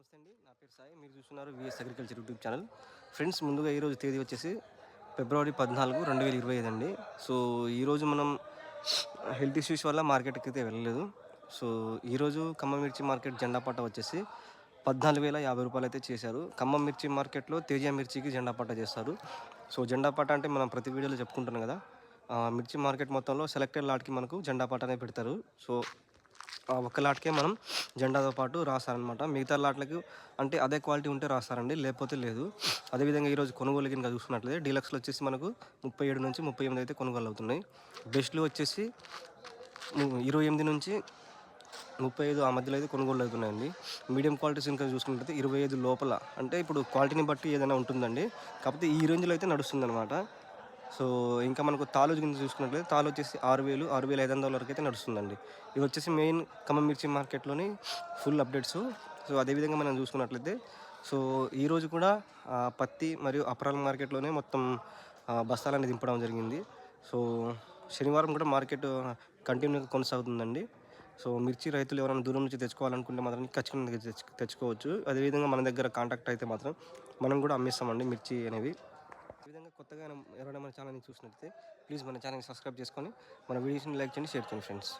నమస్తే అండి. నా పేరు సాయి. మీరు చూస్తున్నారు VS agriculture YouTube channel friends ముందుగా ఈరోజు తేదీ వచ్చేసి ఫిబ్రవరి పద్నాలుగు రెండు వేల ఇరవై ఐదు అండి. సో ఈరోజు మనం హెల్త్ ఇష్యూస్ వల్ల మార్కెట్కి అయితే వెళ్ళలేదు. సో ఈరోజు ఖమ్మం మిర్చి మార్కెట్ జెండా పట్ట వచ్చేసి పద్నాలుగు వేల యాభై రూపాయలు అయితే చేశారు. ఖమ్మం మిర్చి మార్కెట్లో తేజ మిర్చికి జెండా పట్ట చేస్తారు. సో జెండా పట్ట అంటే మనం ప్రతి వీడియోలో చెప్పుకుంటున్నాం కదా. మిర్చి మార్కెట్ మొత్తంలో సెలెక్టెడ్ లాట్కి మనకు జెండా పట్ట అనేది పెడతారు. సో ఆ ఒక్క లాట్కే మనం జెండాతో పాటు రాస్తారనమాట మిగతా లాట్లకి అంటే అదే క్వాలిటీ ఉంటే రాస్తారండి లేకపోతే లేదు. అదేవిధంగా ఈరోజు కొనుగోలు కింద చూసుకున్నట్లయితే డీలక్స్లో వచ్చేసి మనకు ముప్పై ఏడు నుంచి ముప్పై ఎనిమిది అయితే కొనుగోలు అవుతున్నాయి. బెస్ట్లు వచ్చేసి ఇరవై ఎనిమిది నుంచి ముప్పై ఐదు ఆ మధ్యలో అయితే కొనుగోలు అవుతున్నాయండి. మీడియం క్వాలిటీస్ ఇంకా చూసుకున్నట్లయితే ఇరవై ఐదు లోపల అంటే ఇప్పుడు క్వాలిటీని బట్టి ఏదైనా ఉంటుందండి. కాకపోతే ఈ రేంజ్లో అయితే నడుస్తుంది అనమాట సో ఇంకా మనకు తాలు కింద చూసుకున్నట్లయితే తాలు వచ్చేసి ఆరు వేలు ఆరు వేల ఐదు వందల వరకు అయితే నడుస్తుందండి. ఇది వచ్చేసి మెయిన్ ఖమ్మం మిర్చి మార్కెట్లోని ఫుల్ అప్డేట్స్. సో అదేవిధంగా మనం చూసుకున్నట్లయితే సో ఈరోజు కూడా పత్తి మరియు అపరాల మార్కెట్లోనే మొత్తం ఆ, దింపడం జరిగింది. సో శనివారం కూడా మార్కెట్ కంటిన్యూగా కొనసాగుతుందండి. సో మిర్చి రైతులు ఎవరైనా దూరం నుంచి తెచ్చుకోవాలనుకుంటే మాత్రం ఖచ్చితంగా తెచ్చుకోవచ్చు. అదేవిధంగా మన దగ్గర కాంటాక్ట్ అయితే మాత్రం మనం కూడా అమ్మేస్తామండి మిర్చి అనేవి. విధంగా కొత్తగా ఎవరైనా మన ఛానల్ని చూసినట్లయితే ప్లీజ్ మన ఛానల్ని సబ్స్క్రైబ్ చేసుకొని మన వీడియోస్ని లైక్ చేయండి షేర్ చేయండి ఫ్రెండ్స్.